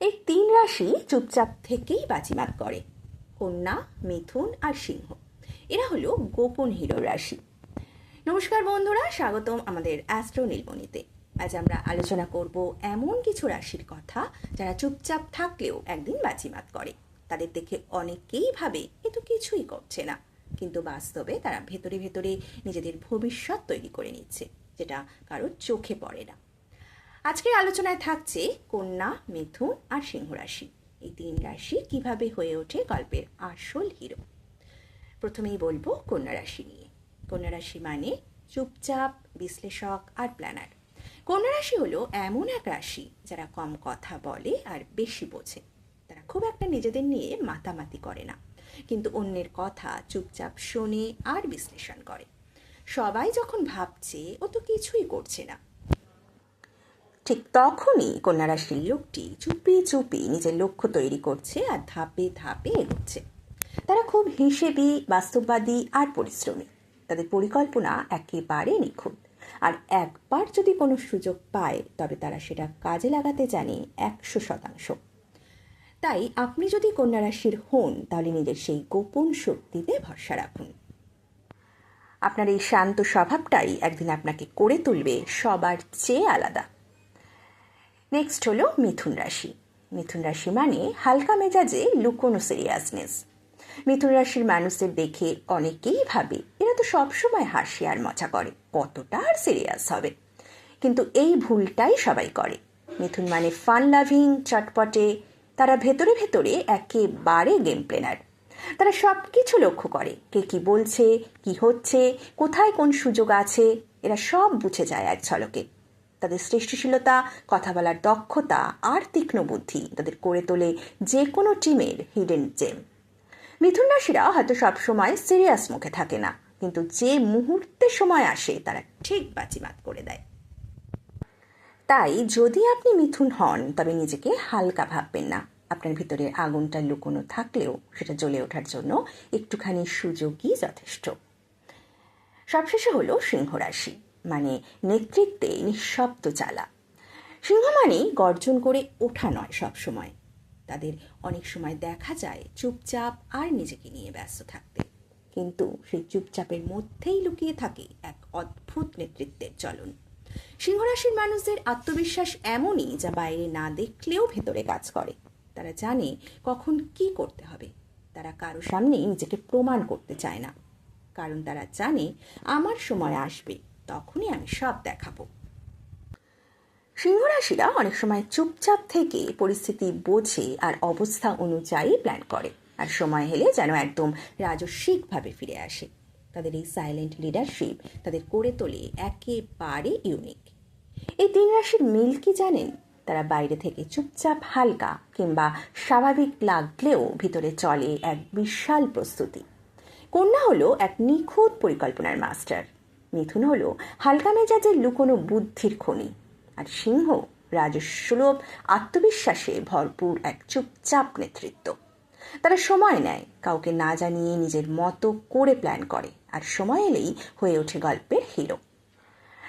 এই তিন রাশি চুপচাপ থেকেই বাজিমাত করে। কন্যা, মিথুন আর সিংহ। এরা হলো গোপন হিরো রাশি। নমস্কার বন্ধুরা, স্বাগতম আমাদের অ্যাস্ট্রো নীলমণিতে। আজ আমরা আলোচনা করব এমন কিছু রাশির কথা যারা চুপচাপ থাকলেও একদিন বাজিমাত করে। তাদের দেখে অনেকেই ভাবে এ তো কিছুই করছে না। কিন্তু বাস্তবে তারা ভেতরে ভেতরে নিজেদের ভবিষ্যৎ তৈরি করে নিচ্ছে, যেটা কারোর চোখে পড়ে না। আজকের আলোচনায় থাকছে কন্যা, মিথুন আর সিংহ রাশি। এই তিন রাশি কীভাবে হয়ে ওঠে গল্পের আসল হিরো? প্রথমেই বলব কন্যা রাশি নিয়ে। কন্যা রাশি মানে চুপচাপ, বিশ্লেষক আর প্ল্যানার কন্যা রাশি হলো এমন এক রাশি যারা কম কথা বলে আর বেশি বোঝে। তারা খুব একটা নিজেদের নিয়ে মাতামাতি করে না। কিন্তু অন্যের কথা চুপচাপ শোনে আর বিশ্লেষণ করে। সবাই যখন ভাবছে ও তো কিছুই করছে না। ঠিক তখনই কন্যা রাশির লোকটি চুপি চুপি নিজের লক্ষ্য তৈরি করছে আর ধাপে ধাপে এগোচ্ছে। তারা খুব হিসেবি, বাস্তববাদী আর পরিশ্রমী। তাদের পরিকল্পনা একেবারে নিখুঁত। আর একবার যদি কোনো সুযোগ পায়, তবে তারা সেটা কাজে লাগাতে জানে একশো শতাংশ। তাই আপনি যদি কন্যা রাশির হন, তাহলে নিজের সেই গোপন শক্তিতে ভরসা রাখুন। আপনার এই শান্ত স্বভাবটাই একদিন আপনাকে করে তুলবে সবার চেয়ে আলাদা। নেক্সট হলো মিথুন রাশি। মিথুন রাশি মানে হালকা মেজাজে লুকোনো সিরিয়াসনেস মিথুন রাশির মানুষদের দেখে অনেকেই ভাবে এরা তো সবসময় হাসি আর মজা করে, কতটা আর সিরিয়াস হবে। কিন্তু এই ভুলটাই সবাই করে। মিথুন মানে ফান লাভিং চটপটে, তারা ভেতরে ভেতরে একেবারে গেম প্লেনার তারা সব কিছু লক্ষ্য করে, কে কি বলছে, কি হচ্ছে, কোথায় কোন সুযোগ আছে, এরা সব বুঝে যায় এক ঝলকে। তাদের সৃষ্টিশীলতা, কথা বলার দক্ষতা আর তীক্ষ্ণ বুদ্ধি তাদের করে তোলে যে কোনো টিমের হিডেন জেম মিথুন রাশিরা হয়তো সবসময় সিরিয়াস মুখে থাকে না, কিন্তু যে মুহূর্তে সময় আসে তারা ঠিক বাজিমাত করে দেয়। তাই যদি আপনি মিথুন হন, তবে নিজেকে হালকা ভাববেন না। আপনার ভিতরে আগুনটা লুকোনো থাকলেও সেটা জ্বলে ওঠার জন্য একটুখানি সুযোগই যথেষ্ট। সবশেষে হলো সিংহ রাশি। মানে নেতৃত্বে নিঃশব্দ চালা সিংহ মানেই গর্জন করে ওঠা নয় সবসময়। তাদের অনেক সময় দেখা যায় চুপচাপ আর নিজেকে নিয়ে ব্যস্ত থাকতে। কিন্তু সেই চুপচাপের মধ্যেই লুকিয়ে থাকে এক অদ্ভুত নেতৃত্বের চলন। সিংহরাশির মানুষদের আত্মবিশ্বাস এমনই যা বাইরে না দেখলেও ভেতরে কাজ করে। তারা জানে কখন কি করতে হবে। তারা কারও সামনে নিজেকে প্রমাণ করতে চায় না। কারণ তারা জানে আমার সময় আসবে। তখনই আমি সব দেখাবো। সিংহরাশিরা অনেক সময় চুপচাপ থেকে পরিস্থিতি বোঝে আর অবস্থা অনুযায়ী প্ল্যান করে। আর সময় হলে যেন একদম রাজস্বিকভাবে ফিরে আসে। তাদের এই সাইলেন্ট লিডারশিপ তাদের করে তোলে একেবারে ইউনিক এই তিন রাশির মিল কি জানেন? তারা বাইরে থেকে চুপচাপ হালকা কিংবা স্বাভাবিক লাগলেও ভিতরে চলে এক বিশাল প্রস্তুতি। কন্যা হলো এক নিখুঁত পরিকল্পনার মাস্টার মিথুন হলো হালকা মেজাজের লুকোনো বুদ্ধির খনি। আর সিংহ রাজস্বলভ আত্মবিশ্বাসে ভরপুর এক চুপচাপ নেতৃত্ব। তারা সময় নেয়, কাউকে না জানিয়ে নিজের মতো করে প্ল্যান করে, আর সময় এলেই হয়ে ওঠে গল্পের হিরো।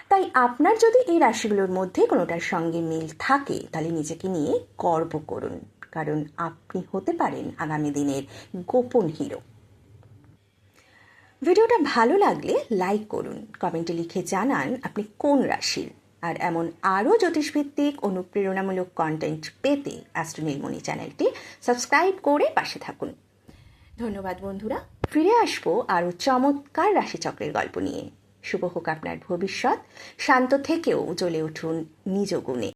তাই আপনার যদি এই রাশিগুলোর মধ্যে কোনোটার সঙ্গে মিল থাকে, তাহলে নিজেকে নিয়ে গর্ব করুন, কারণ আপনি হতে পারেন আগামী দিনের গোপন হিরো। ভিডিওটা ভালো লাগলে লাইক করুন, কমেন্টে লিখে জানান আপনি কোন রাশির। আর এমন আরও জ্যোতিষভিত্তিক, অনুপ্রেরণামূলক কন্টেন্ট পেতে অ্যাস্ট্রোনীলমণি চ্যানেলটি সাবস্ক্রাইব করে পাশে থাকুন। ধন্যবাদ বন্ধুরা। ফিরে আসব আরও চমৎকার রাশিচক্রের গল্প নিয়ে। শুভ হোক আপনার ভবিষ্যৎ। শান্ত থেকেও জ্বলে উঠুন নিজ গুণে।